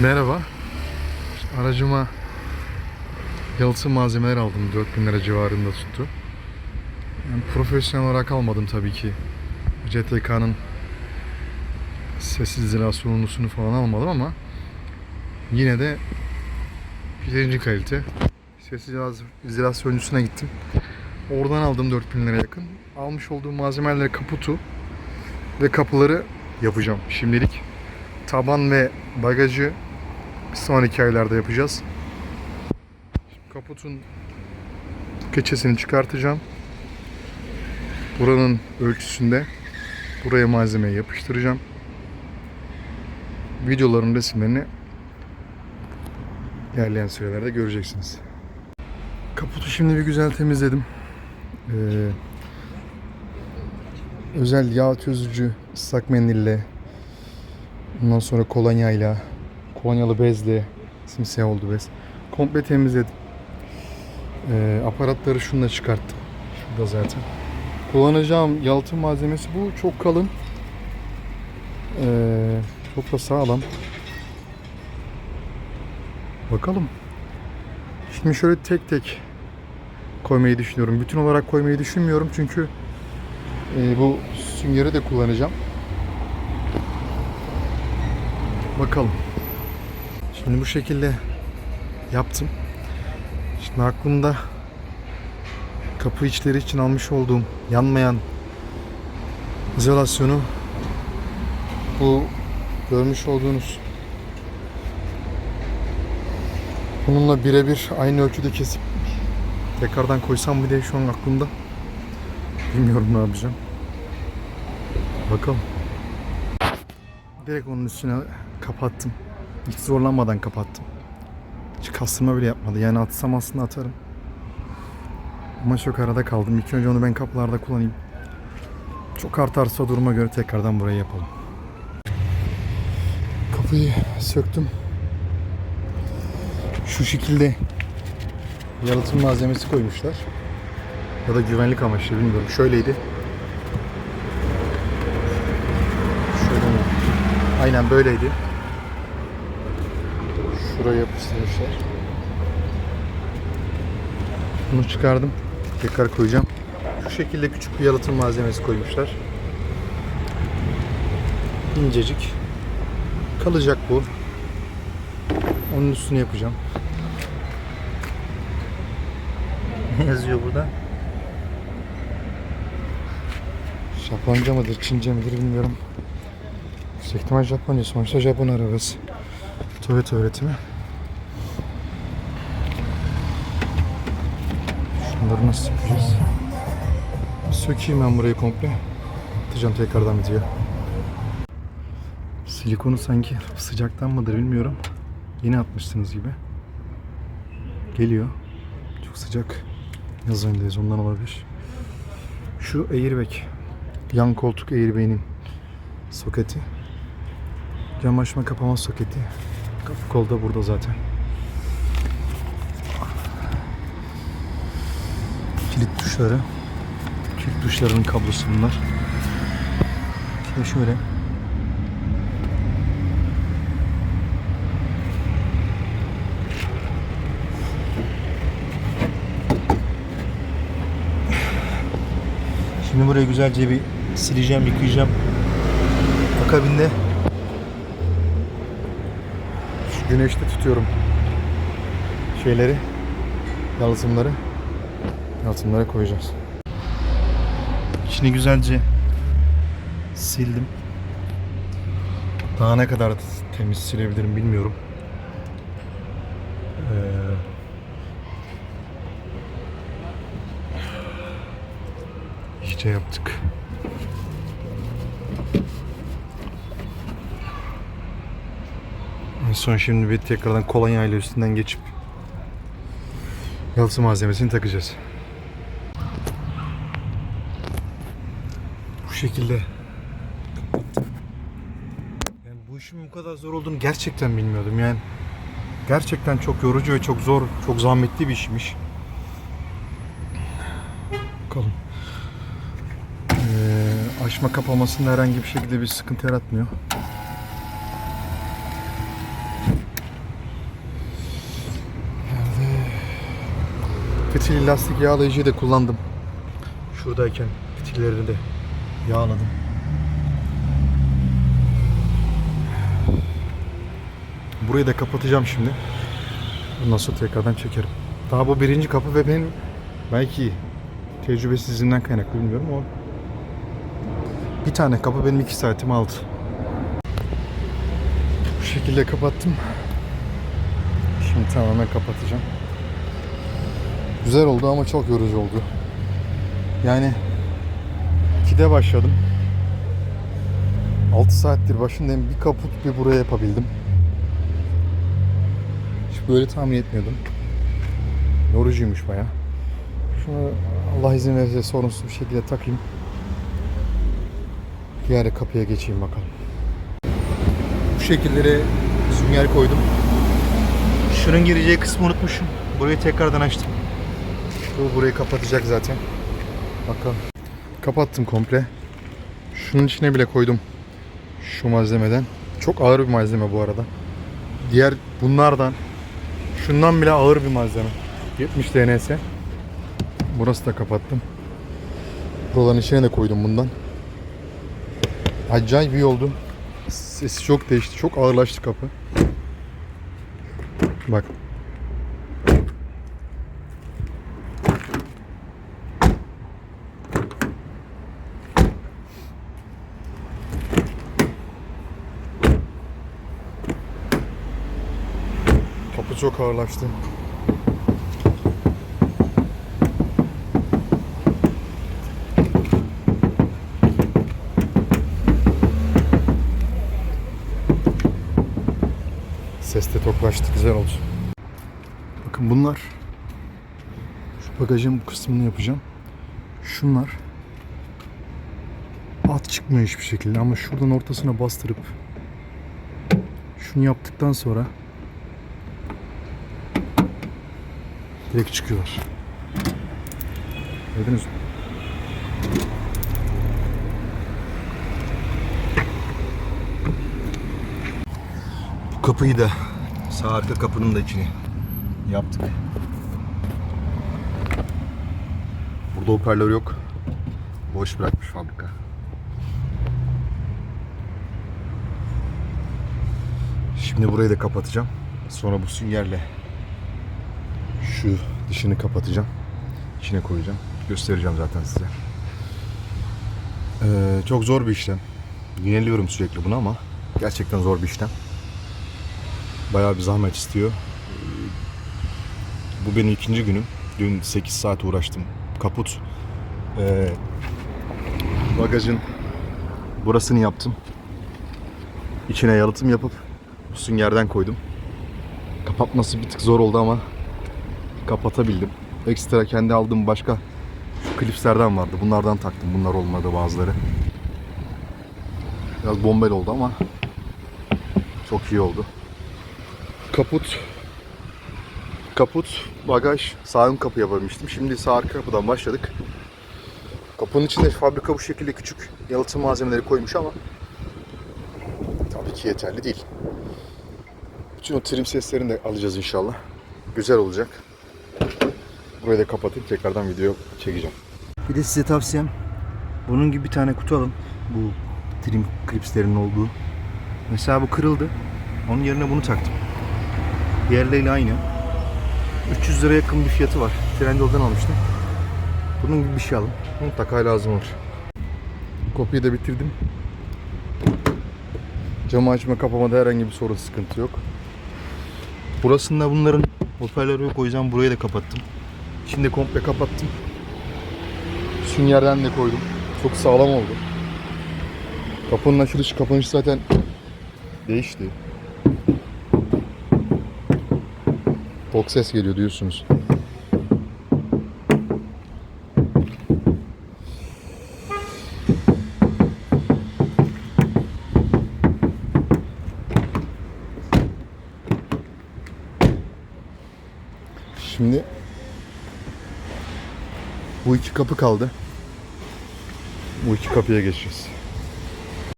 Merhaba. Aracıma yalıtım malzemeler aldım. 4000 lira civarında tuttu. Yani profesyonel olarak almadım tabii ki. CTK'nın ses izolasyonlusunu falan almadım ama yine de birinci kalite ses izolaz- izolasyonlusuna gittim. Oradan aldım 4000 lira yakın. Almış olduğum malzemelerle kaputu ve kapıları yapacağım şimdilik. Taban ve bagajı sonraki aylarda yapacağız. Kaputun keçesini çıkartacağım. Buranın ölçüsünde buraya malzemeyi yapıştıracağım. Videoların resimlerini ilerleyen sürelerde göreceksiniz. Kaputu şimdi bir güzel temizledim. Ee, özel yağ çözücü ıslak mendille Ondan sonra kolonyayla, kolonyalı bezle, simsiyah oldu bez. Komple temizledim. Ee, aparatları şununla çıkarttım. Şurada zaten. Kullanacağım yalıtım malzemesi bu. Çok kalın. Ee, çok da sağlam. Bakalım. Şimdi şöyle tek tek koymayı düşünüyorum. Bütün olarak koymayı düşünmüyorum çünkü e, bu süngeri de kullanacağım. Bakalım. Şimdi bu şekilde yaptım. Şimdi aklımda kapı içleri için almış olduğum yanmayan izolasyonu bu görmüş olduğunuz bununla birebir aynı ölçüde kesip tekrardan koysam mı diye şu an aklımda. Bilmiyorum ne yapacağım. Bakalım. Direkt onun üstüne kapattım. Hiç zorlanmadan kapattım. Hiç kastırma bile yapmadı. Yani atsam aslında atarım. Ama çok arada kaldım. İlk önce onu ben kapılarda kullanayım. Çok artarsa duruma göre tekrardan burayı yapalım. Kapıyı söktüm. Şu şekilde yalıtım malzemesi koymuşlar. Ya da güvenlik amaçlı bilmiyorum. Şöyleydi. Şöyle? Aynen böyleydi. Şuraya yapıştırmışlar. Bunu çıkardım. Tekrar koyacağım. Şu şekilde küçük bir yalıtım malzemesi koymuşlar. İncecik. Kalacak bu. Onun üstüne yapacağım. Ne yazıyor burada? Japonca mıdır, Çince midir bilmiyorum. Yüksek ihtimal Japonya. Sonuçta Japon arabası. Toyota öğretimi. Şunları nasıl yapacağız? Sökeyim ben burayı komple. Atacağım tekrardan video. Silikonu sanki sıcaktan mıdır bilmiyorum. Yeni atmışsınız gibi. Geliyor. Çok sıcak. Yaz ayındayız ondan olabilir. Şu airbag. Yan koltuk airbag'inin soketi. Cam açma kapama soketi. Kapı kol da burada zaten. Kilit tuşları. Kilit tuşlarının kablosu bunlar. Şimdi şöyle. Şimdi burayı güzelce bir sileceğim, yıkayacağım. Akabinde şu güneşte tutuyorum şeyleri, yalıtımları. Yalıtımlara koyacağız. İçini güzelce sildim. Daha ne kadar temiz silebilirim bilmiyorum. Ee, iyice yaptık. En son şimdi bir tekrardan kolonya ile üstünden geçip yalıtım malzemesini takacağız. şekilde. Yani bu işin bu kadar zor olduğunu gerçekten bilmiyordum. Yani gerçekten çok yorucu ve çok zor, çok zahmetli bir işmiş. Bakalım. Ee, aşma kapamasında herhangi bir şekilde bir sıkıntı yaratmıyor. Fitil lastik yağlayıcıyı da kullandım. Şuradayken fitillerinde yağladım. Burayı da kapatacağım şimdi. Ondan sonra tekrardan çekerim. Daha bu birinci kapı ve benim belki tecrübesizliğimden kaynaklı bilmiyorum ama bir tane kapı benim iki saatimi aldı. Bu şekilde kapattım. Şimdi tamamen kapatacağım. Güzel oldu ama çok yorucu oldu. Yani 2'de başladım. 6 saattir başındayım. Bir kaput bir buraya yapabildim. Hiç böyle tahmin etmiyordum. Yorucuymuş baya. Şunu Allah izin verirse sorunsuz bir şekilde takayım. Diğer kapıya geçeyim bakalım. Bu şekilleri sünger koydum. Şunun gireceği kısmı unutmuşum. Burayı tekrardan açtım. Bu burayı kapatacak zaten. Bakalım. Kapattım komple. Şunun içine bile koydum. Şu malzemeden. Çok ağır bir malzeme bu arada. Diğer bunlardan şundan bile ağır bir malzeme. 70 DNS. Burası da kapattım. Buraların içine de koydum bundan. Acayip iyi oldu. Sesi çok değişti. Çok ağırlaştı kapı. Bak. Kapı çok ağırlaştı. Ses de toklaştı. Güzel oldu. Bakın bunlar şu bagajın bu kısmını yapacağım. Şunlar at çıkmıyor hiçbir şekilde ama şuradan ortasına bastırıp şunu yaptıktan sonra direkt çıkıyorlar. Gördünüz mü? Bu kapıyı da sağ arka kapının da içini yaptık. Burada hoparlör yok. Boş bırakmış fabrika. Şimdi burayı da kapatacağım. Sonra bu süngerle şu dışını kapatacağım. İçine koyacağım. Göstereceğim zaten size. Ee, çok zor bir işlem. Yineliyorum sürekli bunu ama gerçekten zor bir işlem. Bayağı bir zahmet istiyor. Ee, Bu benim ikinci günüm. Dün 8 saat uğraştım. Kaput. Ee, bagajın burasını yaptım. İçine yalıtım yapıp bu süngerden koydum. Kapatması bir tık zor oldu ama kapatabildim. Ekstra kendi aldığım başka klipslerden vardı. Bunlardan taktım. Bunlar olmadı bazıları. Biraz bombel oldu ama çok iyi oldu. Kaput kaput, bagaj, sağ ön kapı yapabilmiştim. Şimdi sağ arka kapıdan başladık. Kapının içinde fabrika bu şekilde küçük yalıtım malzemeleri koymuş ama tabii ki yeterli değil. Bütün o trim seslerini de alacağız inşallah. Güzel olacak. Burayı da kapatayım. Tekrardan video çekeceğim. Bir de size tavsiyem bunun gibi bir tane kutu alın. Bu trim klipslerin olduğu. Mesela bu kırıldı. Onun yerine bunu taktım. Diğerleriyle aynı. 300 lira yakın bir fiyatı var. Trendyol'dan almıştım. Bunun gibi bir şey alın. Mutlaka lazım olur. Kopyayı da bitirdim. Camı açma kapamada herhangi bir sorun sıkıntı yok. Burasında bunların hoparlörü yok o yüzden burayı da kapattım. Şimdi komple kapattım. Süngerden de koydum. Çok sağlam oldu. Kapının açılışı kapanışı zaten değişti. Tok ses geliyor diyorsunuz. Şimdi bu iki kapı kaldı. Bu iki kapıya geçeceğiz.